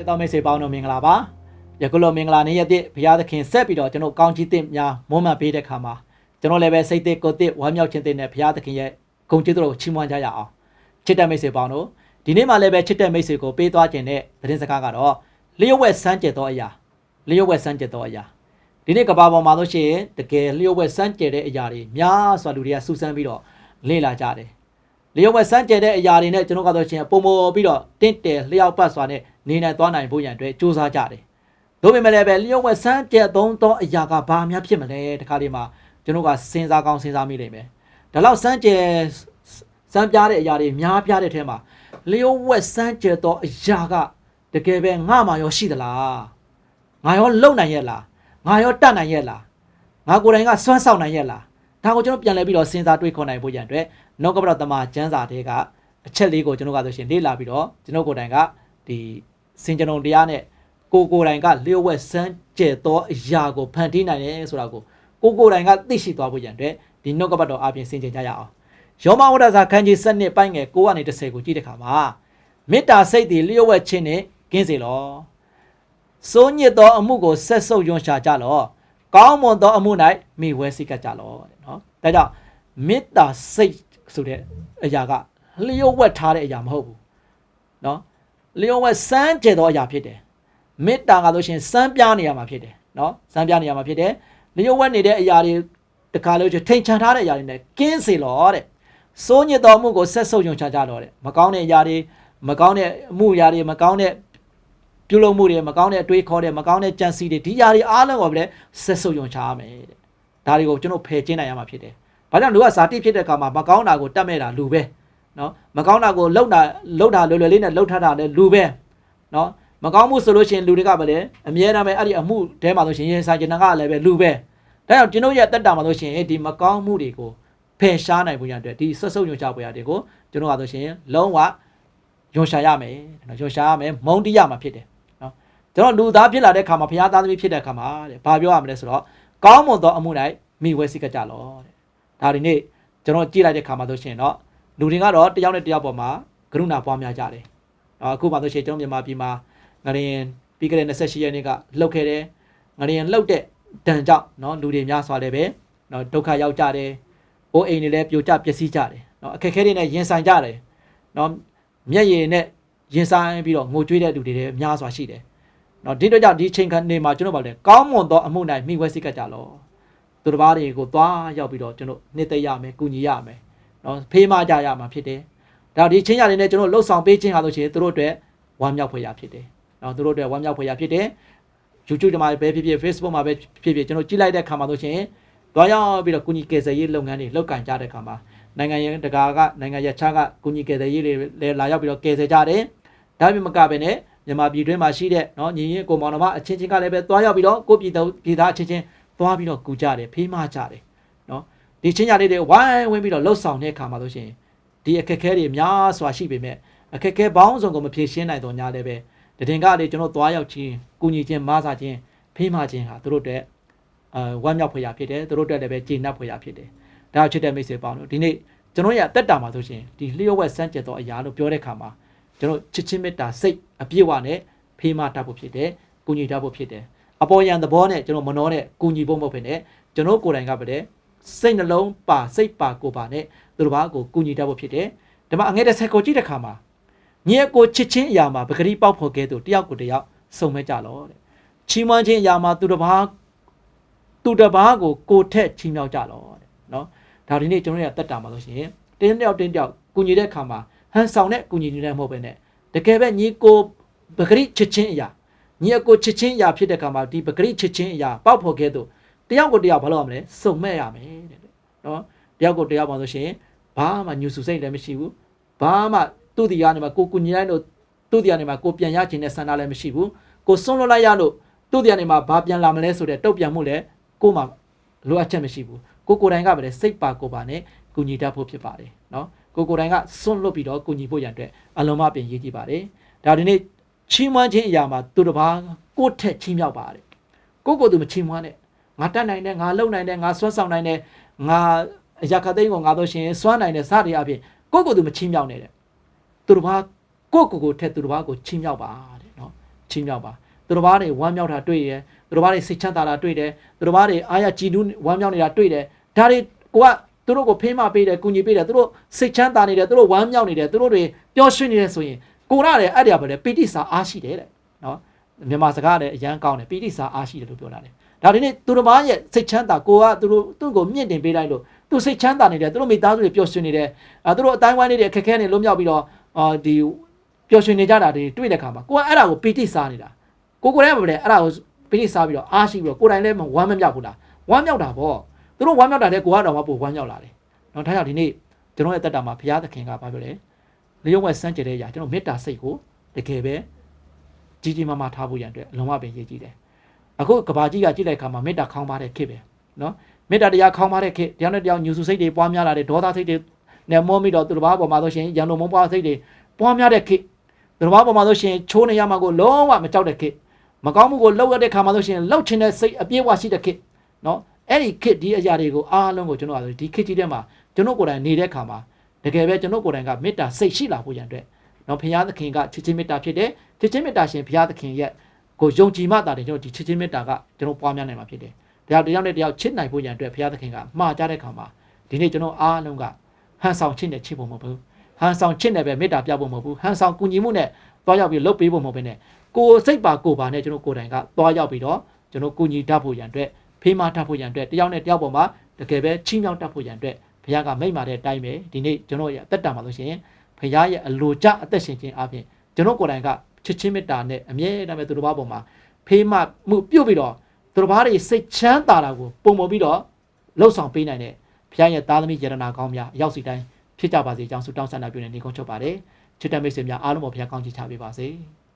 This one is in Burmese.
ချစ်တော်မိတ်ဆွေပေါင်းတို့မင်္ဂလာပါယခုလိုမင်္ဂလာနေ့ရက်တည်းဘုရားသခင်ဆက်ပြီးတော့ကျွန်တော်ကောင်းချီးသစ်များမွမ်းမံပေးတဲ့ခါမှာကျွန်တော်လည်းပဲစိတ်သစ်ကိုယ်သစ်ဝမ်းမြောက်ခြင်းသစ်နဲ့ဘုရားသခင်ရဲ့ဂုဏ်ကျေးဇူးတော်ကိုချီးမွမ်းကြရအောင်ချစ်တဲ့မိတ်ဆွေပေါင်းတို့ဒီနေ့မှလည်းပဲချစ်တဲ့မိတ်ဆွေကိုပေးသွားခြင်းတဲ့သတင်းစကားကတော့လျှို့ဝှက်စမ်းကြဲသောအရာလျှို့ဝှက်စမ်းကြဲသောအရာဒီနေ့ကဘာပေါ်မှာလို့ရှိရင်တကယ်လျှို့ဝှက်စမ်းကြဲတဲ့အရာတွေများစွာလူတွေကစူးစမ်းပြီးတော့လေ့လာကြတယ်လျှော့ဝက်စမ်းကျဲတဲ့အရာတွေနဲ့ကျွန်တော်ကတော့ချင်းပုံမောပြီးတော့တင့်တယ်လျှောက်ပတ်စွာနဲ့ နေနိုင်သွားနိုင်ဖို့ရန်အတွက်စူးစမ်းကြတယ်။ဒါပေမဲ့လည်းပဲလျှော့ဝက်စမ်းကျဲသုံးသောအရာကဘာများဖြစ်မလဲတခါလေးမှာကျွန်တော်ကစဉ်းစားကောင်းစဉ်းစားမိလိမ့်မယ်။ဒါလောက်စမ်းကျဲစမ်းပြတဲ့အရာတွေများပြတဲ့အထဲမှာလျှော့ဝက်စမ်းကျဲသောအရာကတကယ်ပဲငါမှရောရှိသလား။ငါရောလုံနိုင်ရဲ့လား။ငါရောတတ်နိုင်ရဲ့လား။ငါကိုယ်တိုင်ကစွမ်းဆောင်နိုင်ရဲ့လား။ဒါကိုကျွန်တော်ပြန်လဲပြီးတော့စဉ်းစားတွေးခေါ်နိုင်ဖို့ရန်အတွက်နှုတ်ကပတော်တမန်ကျမ်းစာတွေကအချက်လေးကိုကျွန်တော်ကဆိုရှင်လေ့လာပြီးတော့ကျွန်တော်ကိုယ်တိုင်ကဒီ စင်ကြုံတရားနဲ့ကိုကိုတိုင်ကလျှို့ဝှက်စမ်းကြဲသောအရာကိုဖန်တီးနိုင်တယ်ဆိုတာကိုကိုကိုတိုင်ကသိရှိသွားဖို့ရန်အတွက်ဒီနှုတ်ကပတ်တော်အပြင်ဆင်ခြင်ကြရအောင်ယောမဝဒစာခန်းကြီးစနစ်ပိုင်းငယ်9ကနေ10ကိုကြည့်တဲ့အခါမှာမေတ္တာစိတ်တွေလျှို့ဝှက်ခြင်းနဲ့ကင်းစေလောစိုးညစ်သောအမှုကိုဆက်ဆုပ်ယွန်းရှာကြလောကောင်းမွန်သောအမှု၌မိဝဲစိတ်ကကြလောတဲ့နော်ဒါကြောင့်မေတ္တာစိတ်ဆိုတဲ့အရာကလျှို့ဝှက်ထားတဲ့အရာမဟုတ်ဘူးနော် လျော်ဝက်စမ်းကျဲသောအရာဖြစ်တယ်မေတ္တာကလို့ရှိရင်စမ်းပြနေရမှာဖြစ်တယ်နော်စမ်းပြနေရမှာဖြစ်တယ်လျော်ဝက်နေတဲ့အရာတွေတခါလို့ထိန်ချန်ထားတဲ့အရာတွေနဲ့ကင်းစေလောတဲ့စိုးညစ်တော်မှုကိုဆက်ဆုပ်ယုံချကြတော့တဲ့မကောင်းတဲ့အရာတွေမကောင်းတဲ့အမှုအရာတွေမကောင်းတဲ့ပြုလုပ်မှုတွေမကောင်းတဲ့အတွေးခေါ်တဲ့မကောင်းတဲ့ကြံစည်တွေဒီຢာတွေအားလုံးကိုပဲဆက်ဆုပ်ယုံချရမယ်တဲ့ဒါတွေကိုကျွန်တော်ဖယ်ကျင်းနိုင်ရမှာဖြစ်တယ်။ဘာကြောင့်လူကဇာတိဖြစ်တဲ့အခါမှာမကောင်းတာကိုတတ်မဲ့တာလူပဲ။ နော်မကောင်းတာကိုလှုပ်တာလှုပ်တာလွယ်လွယ်လေးနဲ့လှုပ်ထတာလည်းလူပဲနော်မကောင်းမှုဆိုလို့ရှိရင်လူတွေကပဲလေအမြဲတမ်းပဲအဲ့ဒီအမှုတဲမှာဆိုရှင်ရင်စာကျင်နာကလည်းပဲလူပဲဒါကြောင့်ကျွန်တော်ရဲ့တက်တာမှာဆိုရှင်ဒီမကောင်းမှုတွေကိုဖယ်ရှားနိုင်ဖို့ရတဲ့ဒီဆွတ်ဆုပ်ညွှန်ချပွဲရတွေကိုကျွန်တော်ကဆိုရှင်လုံးဝယွန်ရှာရမယ်နော်ယွန်ရှာရမယ်မုန်းတိရမှာဖြစ်တယ်နော်ကျွန်တော်လူသားဖြစ်လာတဲ့ခါမှာဘုရားသားသမီးဖြစ်တဲ့ခါမှာတဲ့ဘာပြောရမလဲဆိုတော့ကောင်းမွန်သောအမှု၌မိဝဲစိတ်ကကြလောတဲ့ဒါဒီနေ့ကျွန်တော်ကြည့်လိုက်တဲ့ခါမှာဆိုရှင်တော့ လူတွေကတော့တယောက်နဲ့တယောက်ပေါ်မှာကရုဏာပွားများကြတယ်။နော်အခုမှဆိုရှင်ကျွန်တော်မြန်မာပြည်မှာငရင်ပြီးခဲ့တဲ့28ရက်နေ့ကလှုပ်ခဲ့တယ်။ငရင်လှုပ်တဲ့ဒဏ်ကြောင့်နော်လူတွေများစွာလည်းပဲနော်ဒုက္ခရောက်ကြတယ်။အိုးအိမ်တွေလည်းပြိုကျပျက်စီးကြတယ်။နော်အခက်အခဲတွေနဲ့ရင်ဆိုင်ကြတယ်။နော်မျက်ရည်နဲ့ရင်ဆိုင်ပြီးတော့ငိုကြွေးတဲ့လူတွေလည်းများစွာရှိတယ်။နော်ဒီတော့ကြောင့်ဒီချိန်ခါနေမှာကျွန်တော်ပါလဲကောင်းမွန်သောအမှုနိုင်မိဝဲစိတ်ကကြလော။သူတစ်ပါးတွေကိုသွားရောက်ပြီးတော့ကျွန်တော်နှစ်သက်ရမယ်၊ကူညီရမယ်။ နော်ဖေးမကြရမှာဖြစ်တယ်ဒါဒီချင်းရနေနဲ့ကျွန်တော်လှုပ်ဆောင်ပေးခြင်းဟာဆိုရှင်သူတို့အတွက်ဝမ်းမြောက်ဖွယ်ရာဖြစ်တယ်နော်သူတို့အတွက်ဝမ်းမြောက်ဖွယ်ရာဖြစ်တယ် YouTube မှာပဲဖြစ်ဖြစ် Facebook မှာပဲဖြစ်ဖြစ်ကျွန်တော်ကြည့်လိုက်တဲ့အခါမှာဆိုရှင်သွားရောက်ပြီးတော့ကုညီကယ်ဆယ်ရေးလုပ်ငန်းတွေလုပ်ကင်ကြတဲ့အခါမှာနိုင်ငံရေးတကာကနိုင်ငံရခြားကကုညီကယ်ဆယ်ရေးတွေလည်းလာရောက်ပြီးတော့ကယ်ဆယ်ကြတယ်ဒါပေမဲ့မကပဲနဲ့မြန်မာပြည်တွင်းမှာရှိတဲ့နော်ညီရင်ကိုမောင်နှမအချင်းချင်းကလည်းပဲသွားရောက်ပြီးတော့ကိုပြည်သူပြည်သားအချင်းချင်းသွားပြီးတော့ကူကြတယ်ဖေးမကြတယ် ဒီချင်းညာလေးတွေဝိုင်းဝန်းပြီးတော့လှုပ်ဆောင်တဲ့ခါမှာဆိုရှင်ဒီအခက်အခဲတွေများစွာရှိပေမဲ့အခက်အခဲပေါင်းစုံကိုမဖြေရှင်းနိုင်တော့ညာလည်းပဲတည်ငါလေးကျွန်တော်သွားရောက်ခြင်းကုညီခြင်းမဆာခြင်းဖေးမခြင်းဟာတို့တို့အတွက်အဲဝမ်းမြောက်ဖွယ်ရာဖြစ်တယ်တို့တို့အတွက်လည်းပဲကျေနပ်ဖွယ်ရာဖြစ်တယ်ဒါချစ်တဲ့မိတ်ဆွေပေါင်းတို့ဒီနေ့ကျွန်တော်ရအသက်တာမှာဆိုရှင်ဒီလျှို့ဝှက်စမ်းကြက်သောအရာလို့ပြောတဲ့ခါမှာကျွန်တော်ချစ်ချင်းမေတ္တာစိတ်အပြည့်ဝနဲ့ဖေးမတတ်ဖို့ဖြစ်တယ်ကုညီတတ်ဖို့ဖြစ်တယ်အပေါ်ယံသဘောနဲ့ကျွန်တော်မနှောနဲ့ကုညီဖို့မဟုတ်ဖြစ်နဲ့ကျွန်တော်ကိုယ်တိုင်ကပဲတဲ့ စိတ်နှလုံးပါစိတ်ပါကိုပါနဲ့သူတို့ဘာကိုကုညီတတ်ဖို့ဖြစ်တယ်ဒီမှာအငဲတဲ့ဆက်ကိုကြည့်တဲ့ခါမှာညီအကိုချစ်ချင်းအရာမှာပဂတိပေါက်ဖို့ကဲသူတယောက်ကိုတယောက်စုံမဲ့ကြလောတဲ့ချီးမွမ်းခြင်းအရာမှာသူတစ်ပါးသူတစ်ပါးကိုကိုထက်ချီးမြှောက်ကြလောတဲ့နော်ဒါဒီနေ့ကျွန်တော်တို့ရတက်တာမှာလို့ရှိရင်တင်းတယောက်တင်းတယောက်ကုညီတဲ့ခါမှာဟန်ဆောင်တဲ့ကုညီနေတဲ့မဟုတ်ပဲနဲ့တကယ်ပဲညီကိုပဂတိချစ်ချင်းအရာညီအကိုချစ်ချင်းအရာဖြစ်တဲ့ခါမှာဒီပဂတိချစ်ချင်းအရာပေါက်ဖို့ကဲသူ တယောက်ကိုတယောက်ဘာလို့ရမလဲစုံမဲ့ရမယ်တဲ့နော်တယောက်ကိုတယောက်ပါလို့ရှိရင်ဘာမှညူစုစိတ်လည်းမရှိဘူးဘာမှသူ့ဒီကနေမှာကိုကုညီလိုက်လို့သူ့ဒီကနေမှာကိုပြန်ရခြင်းနဲ့ဆန္ဒလည်းမရှိဘူးကိုစွန့်လွတ်လိုက်ရလို့သူ့ဒီကနေမှာဘာပြန်လာမလဲဆိုတဲ့တုတ်ပြန်မှုလည်းကိုမှလိုအပ်ချက်မရှိဘူးကိုကိုယ်တိုင်ကပဲစိတ်ပါကိုပါနဲ့ကုညီတတ်ဖို့ဖြစ်ပါတယ်နော်ကိုကိုယ်တိုင်ကစွန့်လွတ်ပြီးတော့ကုညီဖို့ရန်အတွက်အလုံးမပြင်ရေးကြည့်ပါတယ်ဒါဒီနေ့ချီးမွမ်းခြင်းအရာမှာသူတစ်ပါးကိုယ့်ထက်ချီးမြှောက်ပါတယ်ကိုကိုယ်သူမချီးမွမ်းနဲ့ ငါတတ်နိုင်တယ်ငါလုံနိုင်တယ်ငါစွမ်းဆောင်နိုင်တယ်ငါအရာခသိန်းကိုငါတို့ရှင်စွမ်းနိုင်တယ်စသည်အပြင်ကိုကိုယ်သူမချီးမြှောက်နဲ့တဲ့သူတစ်ပါးကိုကိုကိုထက်သူတစ်ပါးကိုချီးမြှောက်ပါတဲ့နော်ချီးမြှောက်ပါသူတော်ဘာတွေဝမ်းမြောက်တာတွေ့တယ်သူတော်ဘာတွေစိတ်ချမ်းသာတာတွေ့တယ်သူတော်ဘာတွေအားရကြည်နူးဝမ်းမြောက်နေတာတွေ့တယ်ဒါတွေကိုကသူတို့ကိုဖေးမပေးတယ်ကူညီပေးတယ်သူတို့စိတ်ချမ်းသာနေတယ်သူတို့ဝမ်းမြောက်နေတယ်သူတို့တွေပျော်ရွှင်နေတယ်ဆိုရင်ကိုရတယ်အဲ့ဒီကပဲလေပီတိစာအားရှိတယ်တဲ့နော် မြန်မာစကားလည်းအရန်ကောင်းတယ်ပီတိစာအားရှိတယ်လို့ပြောတာလေဒါဒီနေ့သူတော်ဘာရဲ့စိတ်ချမ်းသာကိုကသူတို့သူ့ကိုမြင့်တင်ပေးလိုက်လို့သူစိတ်ချမ်းသာနေတယ်သူတို့မိသားစုတွေပျော်ရွှင်နေတယ်အဲသူတို့အတိုင်းဝိုင်းလေးတွေအခက်အခဲတွေလွတ်မြောက်ပြီးတော့အာဒီပျော်ရွှင်နေကြတာတွေတွေ့တဲ့ခါမှာကိုကအဲ့ဒါကိုပီတိစားနေတာကိုကိုယ်လည်းမပဲအဲ့ဒါကိုပီတိစားပြီးတော့အားရှိပြီးတော့ကိုယ်တိုင်လည်းဝမ်းမမြောက်ဘူးလားဝမ်းမြောက်တာပေါ့သူတို့ဝမ်းမြောက်တာတဲ့ကိုကတော့မှပိုဝမ်းမြောက်လာတယ်နော်ဒါကြောင့်ဒီနေ့ကျွန်တော်ရဲ့တက်တာမှာဘုရားသခင်ကဘာပြောလဲလျုံဝဲစမ်းကြတဲ့အရာကျွန်တော်မေတ္တာစိတ်ကိုတကယ်ပဲ ကြီးကြီးမားမားထားဖို့ရန်အတွက်လုံးဝပင်ရည်ကြီးတယ်အခုကဘာကြီးကကြည့်တဲ့အခါမှာမေတ္တာခေါင်းပါတဲ့ခေတ်ပဲနော်မေတ္တာတရားခေါင်းပါတဲ့ခေတ်တရားနဲ့တရားညူစုစိတ်တွေပွားများလာတယ်ဒေါသစိတ်တွေနဲ့မောမိတော့သူတစ်ပါးပေါ်မှာဆိုရှင်ရန်တော်မုန်းပွားစိတ်တွေပွားများတဲ့ခေတ်သူတစ်ပါးပေါ်မှာဆိုရှင်ချိုးနေရမှာကိုလုံးဝမကြောက်တဲ့ခေတ်မကောင်းမှုကိုလှုပ်ရတဲ့ခါမှာဆိုရှင်လှုပ်ချင်တဲ့စိတ်အပြည့်အဝရှိတဲ့ခေတ်နော်အဲ့ဒီခေတ်ဒီအရာတွေကိုအားလုံးကိုကျွန်တော်ကဒီခေတ်ကြီးထဲမှာကျွန်တော်ကိုယ်တိုင်နေတဲ့ခါမှာတကယ်ပဲကျွန်တော်ကိုယ်တိုင်ကမေတ္တာစိတ်ရှိလာဖို့ရန်အတွက် နော်ဘုရားသခင်ကချစ်ချင်းမေတ္တာဖြစ်တယ်ချစ်ချင်းမေတ္တာရှင်ဘုရားသခင်ရဲ့ကိုယုံကြည်မှသာတယ်ကျွန်တော်ဒီချစ်ချင်းမေတ္တာကကျွန်တော်ပွားများနိုင်မှာဖြစ်တယ်တရားတရားနဲ့တရားချစ်နိုင်ဖို့ရန်အတွက်ဘုရားသခင်ကမှားကြတဲ့ခါမှာဒီနေ့ကျွန်တော်အားလုံးကဟန်ဆောင်ချစ်နဲ့ချစ်ဖို့မဟုတ်ဘူးဟန်ဆောင်ချစ်နဲ့ပဲမေတ္တာပြဖို့မဟုတ်ဘူးဟန်ဆောင်ကူညီမှုနဲ့တွားရောက်ပြီးလှုပ်ပေးဖို့မဟုတ်ဘဲနဲ့ကိုယ်စိတ်ပါကိုယ်ပါနဲ့ကျွန်တော်ကိုယ်တိုင်ကတွားရောက်ပြီးတော့ကျွန်တော်ကူညီတတ်ဖို့ရန်အတွက်ဖေးမတတ်ဖို့ရန်အတွက်တယောက်နဲ့တယောက်ပေါ်မှာတကယ်ပဲချီးမြှောက်တတ်ဖို့ရန်အတွက်ဘုရားကမိတ်မာတဲ့အတိုင်းပဲဒီနေ့ကျွန်တော်ရဲ့အသက်တာမှာလို့ရှိရင် ဘုရားရဲ့အလိုကျအသက်ရှင်ခြင်းအပြင်ကျွန်တော်ကိုယ်တိုင်ကချစ်ချင်းမေတ္တာနဲ့အမြဲတမ်းပဲသူတို့ဘာပေါ်မှာဖေးမမှုပြုတ်ပြီးတော့သူတို့ဘာတွေစိတ်ချမ်းသာတာကိုပုံပေါ်ပြီးတော့လှုပ်ဆောင်ပေးနိုင်တဲ့ဘုရားရဲ့သားသမီးယရနာကောင်းများအရောက်စီတိုင်းဖြစ်ကြပါစေအကြောင်းဆုတောင်းဆန္ဒပြုနေနေကုန်ချုပ်ပါတယ်ချစ်တဲ့မိတ်ဆွေများအားလုံးပေါ်ဘုရားကောင်းချီးချပေးပါစေ။